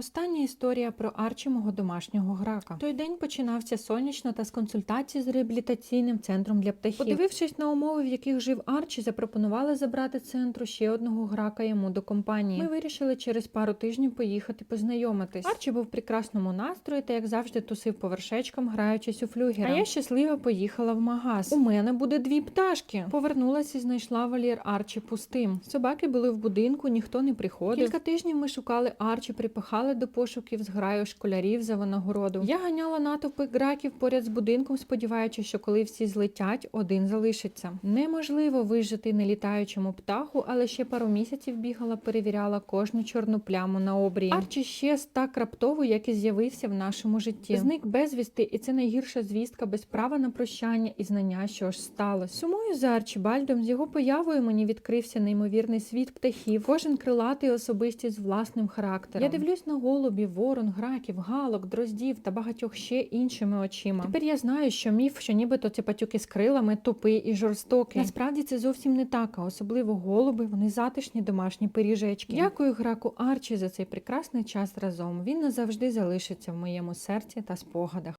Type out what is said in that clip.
Остання історія про Арчі мого домашнього грака. Той день починався сонячно та з консультації з реабілітаційним центром для птахів. Подивившись на умови, в яких жив Арчі, запропонували забрати центру ще одного грака йому до компанії. Ми вирішили через пару тижнів поїхати познайомитись. Арчі був в прекрасному настрої та, як завжди, тусив по вершечкам, граючись у флюгера. А я щаслива поїхала в магаз. У мене буде дві пташки. Повернулася і знайшла вольєр Арчі пустим. Собаки були в будинку, ніхто не приходив. Кілька тижнів ми шукали Арчі, припахали до пошуків з граю школярів за винагороду. Я ганяла натовпи граків поряд з будинком, сподіваючись, що коли всі злетять, один залишиться. Неможливо вижити нелітаючому птаху, але ще пару місяців бігала, перевіряла кожну чорну пляму на обрії. Арчі ще так раптово, як і з'явився в нашому житті. Зник безвісти, і це найгірша звістка без права на прощання і знання, що ж сталося. Сумую за Арчібальдом. З його появою мені відкрився неймовірний світ птахів. Кожен крилатий особистість з власним характером. Я дивлюсь на голубів, ворон, граків, галок, дроздів та багатьох ще іншими очима. Тепер я знаю, що міф, що нібито ці патюки з крилами тупий і жорстокий. Насправді це зовсім не так, а особливо голуби, вони затишні домашні пиріжечки. Дякую граку Арчі за цей прекрасний час разом. Він назавжди залишиться в моєму серці та спогадах.